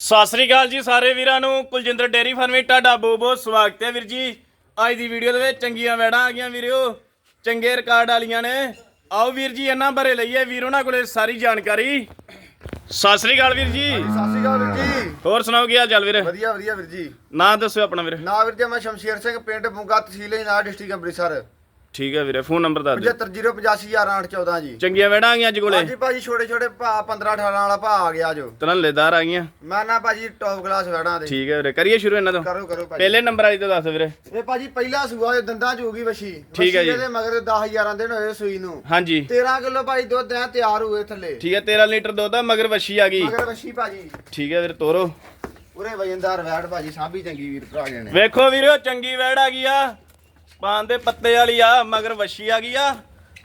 ਸਤਿ ਸ੍ਰੀ ਅਕਾਲ ਜੀ ਸਾਰੇ ਵੀਰਾਂ ਨੂੰ। ਕੁਲਜਿੰਦਰ ਡੇਰੀ ਫਾਰਮ ਵਿੱਚ ਤੁਹਾਡਾ ਬਹੁਤ ਬਹੁਤ ਸਵਾਗਤ ਹੈ ਵੀਰ ਜੀ। ਅੱਜ ਦੀ ਵੀਡੀਓ ਦੇ ਵਿੱਚ ਚੰਗੀਆਂ ਵੈੜਾਂ ਆ ਗਈਆਂ ਵੀਰਿਓ। ਚੰਗੇ ਰਿਕਾਰਡ ਵਾਲੀਆਂ ਨੇ। ਆਓ ਵੀਰ ਜੀ ਇਹਨਾਂ ਬਾਰੇ ਲਈਏ ਵੀਰ ਉਹਨਾਂ ਕੋਲੇ ਸਾਰੀ ਜਾਣਕਾਰੀ। ਸਤਿ ਸ੍ਰੀ ਅਕਾਲ ਵੀਰ ਜੀ। ਸਤਿ ਸ਼੍ਰੀ ਅਕਾਲ ਵੀਰ ਜੀ। ਹੋਰ ਸੁਣਾਓ ਕੀ ਹਾਲ ਚਾਲ ਵੀਰ? ਵਧੀਆ ਵਧੀਆ ਵੀਰ ਜੀ। ਨਾਂ ਦੱਸਿਓ ਆਪਣਾ ਵੀਰ। ਨਾ ਵੀਰ ਜੀ ਮੈਂ ਸ਼ਮਸ਼ੀਰ ਸਿੰਘ ਪਿੰਡ ਬੁੰਗਾ ਤਹਿਸੀਲ ਨਾ ਡਿਸਟ੍ਰਿਕਟ ਅੰਮ੍ਰਿਤਸਰ। ਠੀਕ ਹੈ ਵੀਰੇ ਫੋਨ ਨੰਬਰ ਦੱਸ ਦਿਓ। 7508511814 ਜੀ। ਚੰਗੀਆਂ ਵੈੜਾਂ ਆ ਗਈਆਂ ਅੱਜ ਕੋਲੇ? ਹਾਂਜੀ ਭਾਜੀ ਛੋਟੇ ਛੋਟੇ ਭਾ 15 18 ਵਾਲਾ ਭਾ ਆ ਗਿਆ ਜੋ ਤਨਲੇਦਾਰ ਆ ਗਈਆਂ। ਮੈਂ ਨਾ ਭਾਜੀ ਟੌਪ ਕਲਾਸ ਵੜਾਂ ਦੇ। ਠੀਕ ਹੈ ਵੀਰੇ ਕਰੀਏ ਸ਼ੁਰੂ ਇਹਨਾਂ ਤੋਂ? ਕਰੋ ਕਰੋ ਭਾਜੀ। ਪਹਿਲੇ ਨੰਬਰ ਵਾਲੀ ਤੋਂ ਦੱਸ ਵੀਰੇ। ਇਹ ਭਾਜੀ ਪਹਿਲਾ ਸੂਆ ਇਹ ਦੰਦਾਂ ਚ ਹੋਊਗੀ ਵਸ਼ੀ ਠੀਕ ਹੈ ਜੀ। ਇਹਦੇ ਮਗਰ 10000 ਦਿਨ ਹੋਏ ਸੂਈ ਨੂੰ। ਹਾਂਜੀ। 13 ਕਿਲੋ ਭਾਜੀ ਦੁੱਧ ਐ ਤਿਆਰ ਹੋਏ ਥੱਲੇ ਠੀਕ ਹੈ 13 ਲੀਟਰ ਦੁੱਧ ਆ ਮਗਰ ਵੱਛੀ ਆ ਗਈ। ਮਗਰ ਵਸ਼ੀ ਭਾਜੀ। ਠੀਕ ਹੈ ਵੀਰੇ ਤੋਰੋ। ਪੂਰੇ ਵਜਨਦਾਰ ਵੈੜ ਭਾਜੀ ਸਾਂਭੀ ਚੰਗੀ ਵੀਰ ਭਰਾ ਜੀ ਨੇ ਵੇਖੋ ਵੀਰੋ ਚੰਗੀ ਵੈੜ ਆ ਗਈ ਆ। ਪਾਨ ਦੇ ਪੱਤੇ ਵਾਲੀ ਆ ਮਗਰ ਵੱਛੀ ਆ ਗਈ ਆ।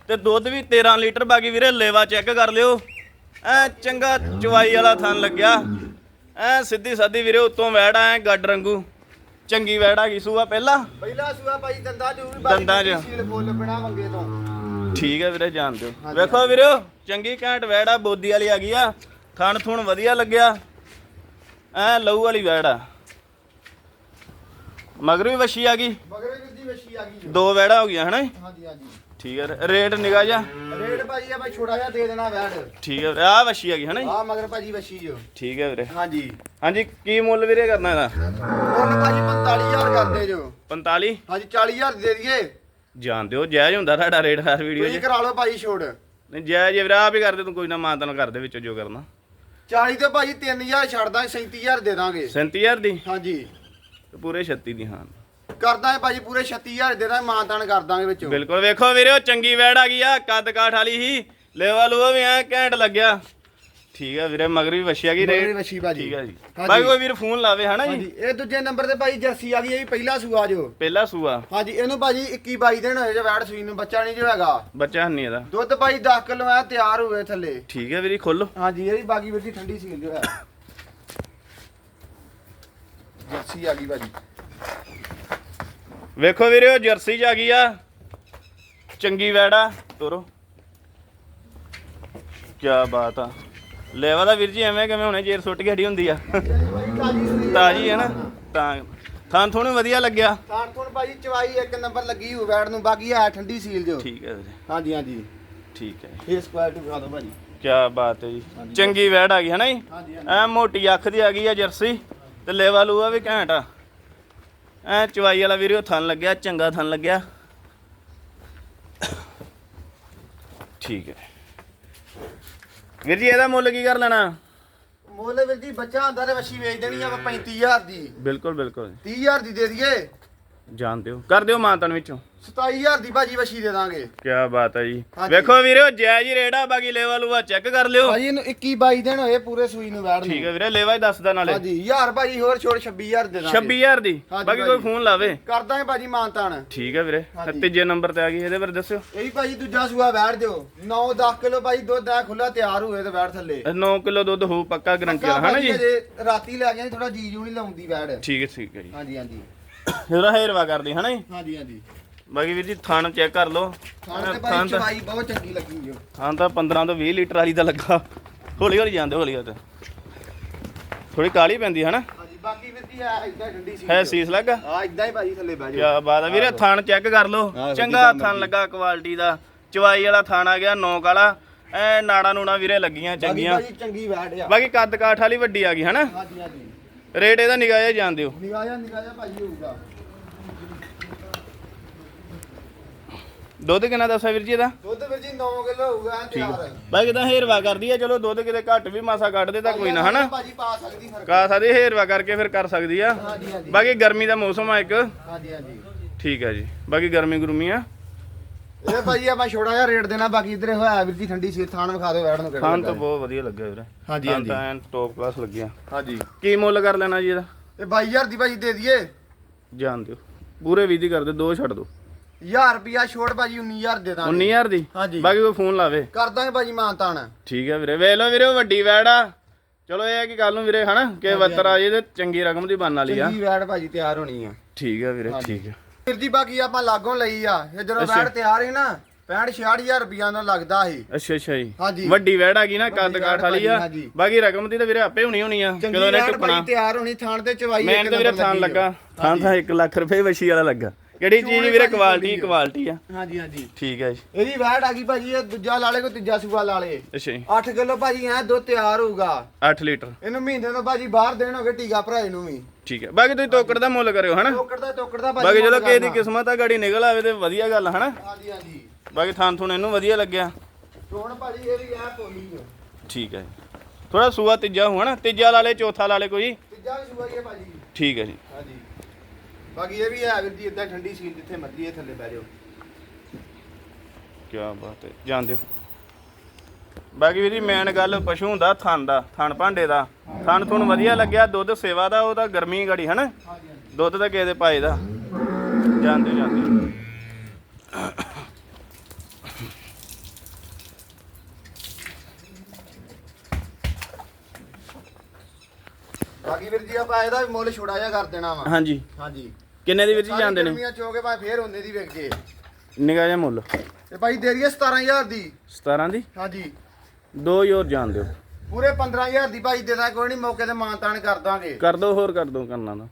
ਤੇ ਦੁੱਧ ਵੀ 13 ਲੀਟਰ ਬਾਕੀ ਵੀਰੇ ਲੇਵਾ ਚੈੱਕ ਕਰ ਲਿਓ। ਐ ਚੰਗਾ ਚਵਾਈ ਵਾਲਾ ਥਣ ਲੱਗਿਆ। ਐ ਸਿੱਧੀ ਸਾਦੀ ਵੀਰੇ ਉਤੋਂ ਵੈੜ ਐ ਗੱਡ ਰੰਗੂ। ਚੰਗੀ ਵੈੜ ਆ ਗਈ ਸੂਆ ਪਹਿਲਾ। ਪਹਿਲਾ ਸੂਆ ਭਾਜੀ ਦੰਦਾਂ ਹੋਊਗੀ ਦੰਦਾਂ ਚ। ਸੀਲ ਫੁੱਲ ਬਿਨਾ ਮੰਗੇ ਤੋਂ। ਠੀਕ ਹੈ ਵੀਰੇ ਜਾਣ ਦਿਓ। ਵੇਖੋ ਵੀਰੋ ਚੰਗੀ ਘੈਂਟ ਵੈੜ ਆ ਬੋਦੀ ਵਾਲੀ ਆ ਗਈ ਆ। ਥਣ ਥੁਣ ਵਧੀਆ ਲੱਗਿਆ। ਐ ਲਹੂ ਵਾਲੀ ਵੈੜ ਆ। ਮਗਰ ਵੀ ਵੱਛੀ ਆ ਗਈ। ਮਗਰ ਵੀਰ ਜੀ ਵਸ਼ੀ ਆ ਗਈ ਜੋ। ਦੋ ਵੈੜਾਂ ਹੋ ਗਈਆਂ ਹਨਾ ਹਾਂਜੀ ਹਾਂਜੀ। ਠੀਕ ਹੈ ਰੇਟ ਨਿਗਾ ਜਾ ਰੇਟ ਭਾਜੀ ਆ ਭਾਈ ਛੋਟਾ ਜਿਹਾ ਦੇ ਦੇਣਾ ਵੈਟ ਠੀਕ ਹੈ ਆ ਵੱਛੀ ਆ ਗਈ ਹਨਾ ਜੀ? ਆ ਮਗਰ ਭਾਜੀ ਵਸ਼ੀ ਜੋ ਠੀਕ ਹੈ ਵੀਰੇ। ਹਾਂਜੀ। ਹਾਂਜੀ ਕੀ ਮੁੱਲ ਵੀਰੇ ਕਰਨਾ ਇਹਦਾ? ਉਹਨੂੰ ਭਾਜੀ 45000 ਕਰਦੇ ਜੋ। 45 ਹਾਂਜੀ 40000 ਦੇ ਦਈਏ। ਜਾਣ ਦਿਓ ਜਾਇਜ਼ ਹੁੰਦਾ ਤੁਹਾਡਾ ਰੇਟ ਹਰ ਵੀਡੀਓ ਤੁਸੀਂ 'ਚ। ਕਰਾ ਲਓ ਭਾਜੀ ਛੋੜ ਨਹੀਂ ਜਾਇਜ਼ ਵੀਰੇ ਆਪ ਹੀ ਕਰਦੇ ਤੂੰ ਕੋਈ ਨਾ ਮਾਨਤਨ ਕਰਦੇ ਵਿੱਚੋਂ ਜੋ ਕਰਨਾ। 40 ਤੇ ਭਾਜੀ 3000 ਛੱਡ ਦਾਂਗੇ 37000 ਦੇ ਦਾਂਗੇ। 37000 ਦੀ? ਹਾਂਜੀ। ਤੇ ਪੂਰੇ 36 ਦੀ ਹਾਂ। ਕਰ ਦਾਂਗੇ ਭਾਜੀ ਪੂਰੇ 36000 ਦੇ ਦਾਂਗੇ ਮਾਨਤਾਨ ਕਰ ਦਾਂਗੇ ਵਿੱਚੋਂ। ਬਿਲਕੁਲ ਵੇਖੋ ਵੀਰੇ ਉਹ ਚੰਗੀ ਵੈੜ ਆ ਗਈ ਆ ਕੱਦ ਕਾਠ ਵਾਲੀ ਹੀ। ਲੈਵਾ ਲੂਆ ਵੀ ਐ ਘੈਂਟ ਲੱਗਿਆ। ਠੀਕ ਹੈ ਵੀਰੇ ਮਗਰ ਵੀ ਵੱਛੀ ਆ ਗਈ ਮਗਰ ਵੀ ਵੱਛੀ ਭਾਜੀ। ਠੀਕ ਹੈ ਜੀ। ਹਾਂਜੀ। ਕੋਈ ਵੀਰ ਫੋਨ ਲਾਵੇ ਹਨਾ ਜੀ? ਹਾਂਜੀ ਇਹ ਦੂਜੇ ਨੰਬਰ ਤੇ ਭਾਜੀ ਜਰਸੀ ਆ ਗਈ ਇਹ ਵੀ ਪਹਿਲਾ ਸੂਆ ਜੋ। ਪਹਿਲਾ ਸੂਆ। ਹਾਂਜੀ ਇਹਨੂੰ ਭਾਜੀ 21 22 ਦਿਨ ਹੋਏ ਜੋ ਵੈਟ ਸੂਈ ਨੂੰ ਬੱਚਾ ਨਹੀਂ ਜੋ ਹੈਗਾ। ਬੱਚਾ ਹੰਨੀ ਇਹਦਾ। ਦੁੱਧ ਭਾਜੀ 10 ਕਿਲੋ ਐ ਤਿਆਰ ਹੋਏ ਥੱਲੇ। ਠੀਕ ਹੈ ਵੀਰੇ ਖੋਲੋ। ਹਾਂਜੀ ਇਹ ਵੀ ਬਾਗੀ ਜੀ ਠੰਡੀ ਸੀਲ ਜੋ ਹੈ। ਜਰਸੀ ਆ ਗਈ ਭਾਜੀ। ਵੇਖੋ ਵੀਰੇ ਉਹ ਜਰਸੀ ਚ ਆ ਗਈ ਆ। ਚੰਗੀ ਵੈੜਾ ਤੋਰੋ। ਕੀ ਬਾਤ ਆ। ਲੈਵਾ ਦਾ ਵੀਰ ਜੀ ਐਵੇਂ ਕਿਵੇਂ ਹੁਣੇ ਜੇਰ ਸੁੱਟ ਕੇ ਹੱਡੀ ਹੁੰਦੀ ਆ। ਤਾਜੀ ਹੈ ਨਾ। ਤਾਂ ਥਾਂ ਤੁਹਾਨੂੰ ਵਧੀਆ ਲੱਗਿਆ। ਤਾਂ ਤੋਂ ਭਾਜੀ ਚਵਾਈ ਇੱਕ ਨੰਬਰ ਲੱਗੀ ਹੋ ਵੈਟ ਨੂੰ ਬਾਕੀ ਹੈ ਠੰਡੀ ਸੀਲ ਜੋ। ਠੀਕ ਹੈ ਵੀਰੇ। ਹਾਂਜੀ ਹਾਂਜੀ। ਠੀਕ ਹੈ ਫੇਸ ਕੁਆਲਿਟੀ ਵਿਖਾ ਦਿਓ ਭਾਜੀ। ਕੀ ਬਾਤ ਹੈ ਜੀ। ਚੰਗੀ ਵੈੜ ਆ ਗਈ ਹੈ ਨਾ ਜੀ? ਐ ਮੋਟੀ ਅੱਖ ਦੀ ਆ ਗਈ ਆ ਜਰਸੀ ਤੇ ਲੈਵਾ ਲੂਆ ਵੀ ਘੈਂਟ ਆ। ਐ ਚਵਾਈ ਵਾਲਾ ਵੀਰੇ ਉਹ ਥਣ ਲੱਗਿਆ ਚੰਗਾ ਥਣ ਲੱਗਿਆ। ਠੀਕ ਹੈ। ਵੀਰ ਜੀ ਇਹਦਾ ਮੁੱਲ ਕੀ ਕਰ ਲੈਣਾ? ਮੁੱਲ ਵੀਰ ਜੀ ਬੱਚਾ ਹੁੰਦਾ ਤੇ ਵੱਛੀ ਵੇਚ ਦੇਣੀ ਆ ਆਪਾਂ 35000 ਦੀ। ਬਿਲਕੁਲ ਬਿਲਕੁਲ। 30000 ਦੀ ਦੇ ਦਈਏ। ਜਾਣ ਦਿਓ। ਕਰ ਦਿਓ ਮਾਨਤਨ ਵਿੱਚੋਂ। 27000 ਦੀ ਭਾਜੀ ਵੱਛੀ ਦੇ ਦਾਂਗੇ। ਕੀ ਬਾਤ ਹੈ ਜੀ। ਹਾਂਜੀ। ਵੇਖੋ ਵੀਰੇ ਉਹ ਜਾਇਜ਼ ਹੀ ਰੇਟ ਆ ਬਾਕੀ ਲੈਵਾ ਲੂਆ ਚੈੱਕ ਕਰ ਲਿਓ। ਭਾਜੀ ਇਹਨੂੰ 21 22 ਦਿਨ ਹੋਏ ਪੂਰੇ ਸੂਈ ਨੂੰ ਵੈੜ ਠੀਕ ਹੈ ਵੀਰੇ ਲੈਵਾ ਹੀ ਦੱਸਦਾ ਨਾਲੇ। ਹਾਂਜੀ 1000 ਭਾਜੀ ਹੋਰ ਛੋੜ 26000 ਦੇ ਦਾਂਗੇ। 26000 ਦੀ? ਹਾਂਜੀ ਬਾਕੀ ਕੋਈ। ਫੋਨ ਲਾਵੇ। ਕਰ ਦਾਂਗੇ ਭਾਜੀ ਮਾਨਤਾਨ ਠੀਕ ਹੈ ਵੀਰੇ ਹਾਂਜੀ। ਤੀਜੇ ਨੰਬਰ ਤੇ ਆ ਗਈ ਇਹਦੇ ਬਾਰੇ ਦੱਸਿਓ। ਇਹ ਵੀ ਭਾਜੀ ਦੂਜਾ ਸੂਆ ਵੈੜ ਦਿਓ। 9 10 ਕਿਲੋ ਭਾਜੀ ਦੁੱਧ ਆ ਖੁੱਲਾ ਤਿਆਰ ਹੋਏ ਤੇ ਵੈੜ ਥੱਲੇ। 9 ਕਿਲੋ ਦੁੱਧ ਹੋਊ ਪੱਕਾ ਗਰੰਟੀ ਵਾਲਾ ਹੈ ਨਾ ਜੀ? ਹਜੇ ਰਾਤੀ ਲੈ ਗਏ ਥੋੜਾ ਜੀ ਜੂ ਨਹੀਂ ਲਾਉਂਦੀ ਵੈੜ। ਠੀਕ ਹੈ ਠੀਕ ਹੈ ਜੀ। ਹਾਂਜੀ ਹਾਂਜੀ। ਇਹਦਾ ਹੇਰਵਾ ਕਰਦੀ ਹੈ ਨਾ ਜੀ? ਹਾਂਜੀ ਹਾਂਜੀ। ਬਾਕੀ ਵੀਰ ਜੀ ਥਣ ਚੈੱਕ ਕਰ ਲਓ। ਖਾਣ ਤੇ ਚਵਾਈ ਬਹੁਤ ਚੰਗੀ ਲੱਗੀ ਜੋ ਥਣ ਤਾਂ 15 ਤੋਂ 20 ਲੀਟਰ ਵਾਲੀ ਦਾ ਲੱਗਾ। ਹੌਲੀ ਹੌਲੀ ਜਾਂਦੇ ਹੌਲੀ ਹੌਲੀ। ਥੋੜੀ ਕਾਲੀ ਪੈਂਦੀ ਹੈ ਨਾ ਹਾਂਜੀ ਬਾਕੀ ਵੀਰ ਜੀ ਹੈ ਇਦਾਂ ਠੰਡੀ ਸੀ ਹੈ ਸੀਸ ਲੱਗਾ? ਆ ਇਦਾਂ ਹੀ ਭਾਜੀ ਥੱਲੇ ਬਹਿ ਕੀ ਬਾਤ ਆ ਵੀਰੇ ਥਣ ਚੈੱਕ ਕਰ ਲਓ। ਚੰਗਾ ਥਣ ਲੱਗਾ। ਕੁਆਲਿਟੀ ਦਾ। ਚਵਾਈ ਵਾਲਾ ਥਣ ਆ ਗਿਆ ਨੌਕ ਵਾਲਾ ਐ ਨਾੜਾ ਨੂਣਾ ਵੀਰੇ ਲੱਗੀਆਂ ਬਾਕੀ ਚੰਗੀਆਂ। ਭਾਜੀ ਚੰਗੀ ਵੈੜ ਆ। ਬਾਕੀ ਕੱਦ ਕਾਠ ਵਾਲੀ ਵੱਡੀ ਆ ਗਈ ਹੈ ਨਾ ਹਾਂਜੀ ਹਾਂਜੀ। ਰੇਟ ਇਹਦਾ ਨਿਗਾਹ ਜਾਣ ਦਿਓ। ਨਿਗਾਹ ਨਿਗਾਹ ਭਾਜੀ ਹੋਊਗਾ। ਦੁੱਧ ਕਿੰਨਾ ਦੱਸਿਆ ਵੀਰ ਜੀ ਇਹਦਾ? ਦੁੱਧ ਵੀਰ ਜੀ 9 ਕਿਲੋ ਹੋਊਗਾ ਤਿਆਰ ਬਾਕੀ ਤਾਂ ਹੇਰਵਾ ਕਰਦੀ ਆ? ਚਲੋ ਦੁੱਧ ਕਿਤੇ ਘੱਟ ਵੀ ਮਾਸਾ ਕੱਢ ਦੇ ਤਾਂ ਕੋਈ ਨਾ ਹਨਾ? ਭਾਜੀ ਪਾ ਸਕਦੀ ਫ਼ਰਕ। ਕਾ ਸਕਦੀ ਹੇਰਵਾ ਕਰਕੇ ਫਿਰ ਕਰ ਸਕਦੀ ਆ। ਹਾਂਜੀ ਹਾਂਜੀ। ਬਾਕੀ ਗਰਮੀ ਦਾ ਮੌਸਮ ਆ ਇੱਕ। ਹਾਂਜੀ ਹਾਂਜੀ। ਠੀਕ ਹੈ ਜੀ। ਬਾਕੀ ਗਰਮੀ ਗਰਮੀ ਆ। ਇਹ ਭਾਜੀ ਆਪਾਂ ਛੋੜਾ ਜਿਹਾ ਰੇਟ ਦੇਣਾ ਬਾਕੀ ਇਧਰੇ ਹੋਇਆ ਵੀਰ ਜੀ ਠੰਡੀ ਸੀ ਥਾਣ ਵਿਖਾ ਦਿਓ ਵੈੜ ਨੂੰ ਕਿਹੜਾ ਖਾਣ ਤਾਂ ਹੈ। ਬਹੁਤ ਵਧੀਆ ਲੱਗਿਆ ਵੀਰੇ। ਹਾਂਜੀ, ਹਾਂਜੀ। ਤਾਂ ਐਨ ਟੌਪ ਕਲਾਸ ਲੱਗਿਆ ਹਾਂਜੀ। ਕੀ ਮੁੱਲ ਕਰ ਲੈਣਾ ਜੀ ਇਹਦਾ? ਇਹ 22000 ਦੀ ਭਾਜੀ ਦੇ ਦਈਏ। ਜਾਣ ਦਿਓ। ਪੂਰੇ 20 ਦੀ ਕਰ ਦਿਓ ਦੋ ਛੱਡ ਦਿਓ। 1000 ਰੁਪਿਆ ਛੋੜ ਭਾਜੀ 19000 ਦੇ ਦਾਂਗੇ। 19000 ਦੀ? ਹਾਂਜੀ। ਬਾਕੀ ਕੋਈ ਫੋਨ ਲਾਵੇ। ਕਰ ਦਾਂਗੇ ਭਾਜੀ ਮਾਨਤਾਨ ਠੀਕ ਹੈ ਵੀਰੇ। ਵੇਖ ਲਓ ਵੀਰੇ ਉਹ ਵੱਡੀ ਵੈੜ ਆ। ਚਲੋ ਇਹ ਆ ਕਿ ਕੱਲ ਨੂੰ ਵੀਰੇ ਹਨਾ? ਕਿ ਵੱਤਰ ਆ ਜੇ ਤੇ ਚੰਗੀ ਰਕਮ ਦੀ ਬਣਨ ਵਾਲੀ ਆ। ਚੰਗੀ ਵੈੜ ਭਾਜੀ ਤਿਆਰ ਹੋਣੀ ਆ। ਠੀਕ ਹੈ ਵੀਰੇ। ਠੀਕ ਹੈ ਵੀਰ ਜੀ ਬਾਕੀ ਆਪਾਂ ਲਾਗੋਂ ਲਈ ਆ। ਇਹ ਜਦੋਂ। ਵੈੜ ਤਿਆਰ ਹੈ ਨਾ 65 66000 ਰੁਪਈਆ ਦਾ ਲੱਗਦਾ ਸੀ। ਅੱਛਾ ਅੱਛਾ ਜੀ। ਹਾਂਜੀ। ਵੱਡੀ ਵੈੜ ਆ ਗਈ ਨਾ ਕੱਦ ਕਾਠ ਵਾਲੀ ਆ। ਬਾਕੀ ਰਕਮ ਦੀ ਤਾਂ ਵੀਰੇ ਆਪੇ ਹੋਣੀ ਹੋਣੀ ਆ। ਕਦੋਂ ਨੇ ਟੁੱਪਣਾ ਤਿਆਰ ਹੋਣੀ ਥਾਣ ਤੇ ਚਵਾਈ ਮੈਂ ਇੱਕ ਤਾਂ ਵੀਰੇ ਥਾਨ ਲੱਗੀ। ਥਾਨ ਤਾਂ 1 ਲੱਖ ਰੁਪਏ ਵਸ਼ੀ ਵਾਲਾ ਲੱਗਾ। ਕਿਹੜੀ ਚੀਜ਼ ਵੀਰੇ ਕੁਆਲਿਟੀ। ਕੁਆਲਿਟੀ ਆ। ਹਾਂਜੀ ਹਾਂਜੀ। ਠੀਕ ਹੈ ਜੀ। ਇਹਦੀ ਵੈਟ ਆ ਗਈ ਭਾਜੀ ਇਹ ਦੂਜਾ ਲਾਲੇ ਕੋ ਤੀਜਾ ਸੂਆ ਲਾਲੇ ਅੱਛਾ ਜੀ। 8 ਕਿਲੋ ਭਾਜੀ ਐ ਦੋ ਤਿਆਰ ਹੋਊਗਾ। 8 ਲੀਟਰ। ਇਹਨੂੰ ਮਹੀਨੇ ਤੋਂ ਭਾਜੀ ਬਾਹਰ ਦੇਣ ਹੋਗੇ ਟੀਕਾ ਭਰਾਏ ਨੂੰ ਵੀ। ਠੀਕ ਹੈ ਬਾਕੀ ਤੁਸੀਂ ਤੋਕੜ ਦਾ ਮੁੱਲ ਕਰਿਓ ਹਨਾ? ਟੋਕੜ ਦਾ ਟੋਕੜ ਦਾ ਭਾਜੀ ਬਾਕੀ ਜਦੋਂ ਕਿਸੇ ਦੀ। ਕਿਸਮਤ ਆ ਗਾੜੀ ਨਿਕਲ ਆਵੇ ਤੇ ਵਧੀਆ ਗੱਲ ਹਨਾ? ਹਾਂਜੀ ਹਾਂਜੀ। ਬਾਕੀ ਥਾਂ ਥੁਣ ਇਹਨੂੰ ਵਧੀਆ ਲੱਗਿਆ। ਚੋਣ ਭਾਜੀ ਇਹਦੀ ਐ ਪੋਲੀ ਠੀਕ ਹੈ ਥੋੜਾ ਸੂਆ ਤੀਜਾ ਹੋਣਾ ਤੀਜਾ ਲਾ ਲੇ ਚੌਥਾ ਲਾ ਲੇ ਕੋਈ? ਤੀਜਾ ਵੀ ਸੂਆ ਹੀ ਹੈ ਭਾਜੀ। ਠੀਕ ਹੈ ਜੀ। ਹਾਂਜੀ। ਬਾਕੀ ਇਹ ਵੀ ਹੈ ਵੀਰ ਜੀ ਇਦਾਂ ਠੰਡੀ ਸੀਲ ਜਿੱਥੇ ਮਰਜ਼ੀ ਇਹ ਥੱਲੇ ਬਹਿ ਜਾਓ। ਕੀ ਬਾਤ ਹੈ ਜਾਣ ਦਿਓ। ਬਾਕੀ ਵੀਰੀ ਮੇਨ ਗੱਲ ਪਸ਼ੂ ਹੁੰਦਾ ਥਣ ਦਾ ਥਣ ਭਾਂਡੇ ਦਾ। ਥਣ ਥੁਣ ਵਧੀਆ ਲੱਗਿਆ ਦੁੱਧ ਸੇਵਾ ਦਾ ਉਹ ਤਾਂ ਗਰਮੀ ਗੜੀ ਹਨਾ? ਦੁੱਧ ਤਾਂ ਕਿਸੇ ਦੇ ਪਾਏ ਦਾ। ਜਾਂਦੇ ਜਾਂਦੇ ਬਾਕੀ ਵੀਰ ਜੀ ਆਪਾਂ ਇਹਦਾ ਵੀ ਮੁੱਲ ਛੋੜਾ ਜਿਹਾ ਕਰ ਦੇਣਾ ਵਾ। ਹਾਂਜੀ। ਹਾਂਜੀ। ਕਿੰਨੇ ਦੀ ਵੀਰ ਜੀ ਜਾਂਦੇ ਨੇ? ਗਰਮੀਆਂ ਚੋਗੇ ਭਾਵੇਂ ਫੇਰ ਉਹਨੇ ਦੀ ਵਿਕ ਜੇ ਨਿਗਾਹ ਜਿਹਾ ਮੁੱਲ। ਤੇ ਭਾਈ ਦੇ ਦਈਏ 17000 ਦੀ। 17 ਦੀ? ਹਾਂਜੀ। ਦੋ ਹੀ ਹੋਰ ਜਾਣ ਦਿਓ। ਪੂਰੇ 15000 ਦੀ ਭਾਈ ਦੇ ਦਾਂ ਕੋਈ ਨਹੀਂ ਮੌਕੇ ਤੇ ਮਾਨਤਾਨ ਕਰ ਦਾਂਗੇ। ਕਰ ਦੋ ਹੋਰ ਕਰ ਦੋ ਕਰਨਾ ਦਾ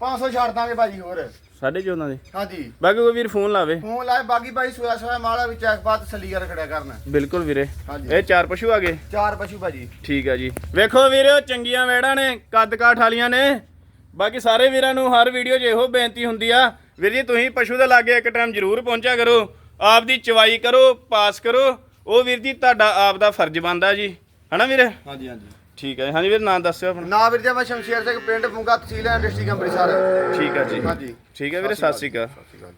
500 ਛੱਡ ਦਾਂਗੇ ਭਾਜੀ ਹੋਰ। ਸਾਢੇ 14 ਦੀ? ਹਾਂਜੀ। ਬਾਕੀ ਕੋਈ ਵੀਰ ਫੋਨ ਲਾਵੇ। ਫੋਨ ਲਾਏ ਬਾਗੀ ਭਾਈ ਸੋਇਆ ਸੋਇਆ ਮਾਲਾ ਵਿੱਚ ਇੱਕ ਬਾਤ ਸੱਲੀ ਕਰ ਖੜਿਆ ਕਰਨ। ਬਿਲਕੁਲ ਵੀਰੇ। ਹਾਂਜੀ। ਇਹ ਚਾਰ ਪਸ਼ੂ ਆ ਗਏ? ਚਾਰ ਪਸ਼ੂ ਭਾਜੀ। ਠੀਕ ਹੈ ਜੀ। ਵੇਖੋ ਵੀਰੋ ਚੰਗੀਆਂ ਵੇੜਾਂ ਨੇ ਕੱਦ ਕਾਠ ਵਾਲੀਆਂ ਨੇ। ਬਾਕੀ ਸਾਰੇ ਵੀਰਾਂ ਨੂੰ ਹਰ ਵੀਡੀਓ 'ਚ ਇਹੋ ਬੇਨਤੀ ਹੁੰਦੀ ਆ ਵੀਰ ਜੀ ਤੁਸੀਂ ਪਸ਼ੂ ਦੇ ਲਾਗੇ ਇੱਕ ਟਾਈਮ ਜ਼ਰੂਰ ਪਹੁੰਚਿਆ ਕਰੋ ਆਪ ਦੀ ਚਵਾਈ ਕਰੋ ਪਾਸ ਕਰੋ ਉਹ ਵੀਰ ਜੀ ਤੁਹਾਡਾ ਆਪ ਦਾ ਫਰਜ਼ ਬਣਦਾ ਜੀ। ਹਨਾ ਵੀਰੇ? ਹਾਂਜੀ ਹਾਂਜੀ। ਠੀਕ ਹੈ ਹਾਂਜੀ ਵੀਰ ਨਾਂ ਦੱਸਿਓ ਆਪਣਾ। ਨਾ ਵੀਰ ਜੀ ਮੈਂ ਸ਼ਮਸ਼ੇਰ ਸਿੰਘ ਪਿੰਡ ਫੁੰਗਾ ਤਹਿਸੀਲ ਹੈ ਡਿਸਟ੍ਰਿਕਟ ਅੰਮ੍ਰਿਤਸਰ। ਠੀਕ ਹੈ ਜੀ। ਹਾਂਜੀ। ਠੀਕ ਹੈ ਵੀਰੇ ਸਤਿ ਸ਼੍ਰੀ ਅਕਾਲ। ਸਤਿ ਸ਼੍ਰੀ ਅਕਾਲ।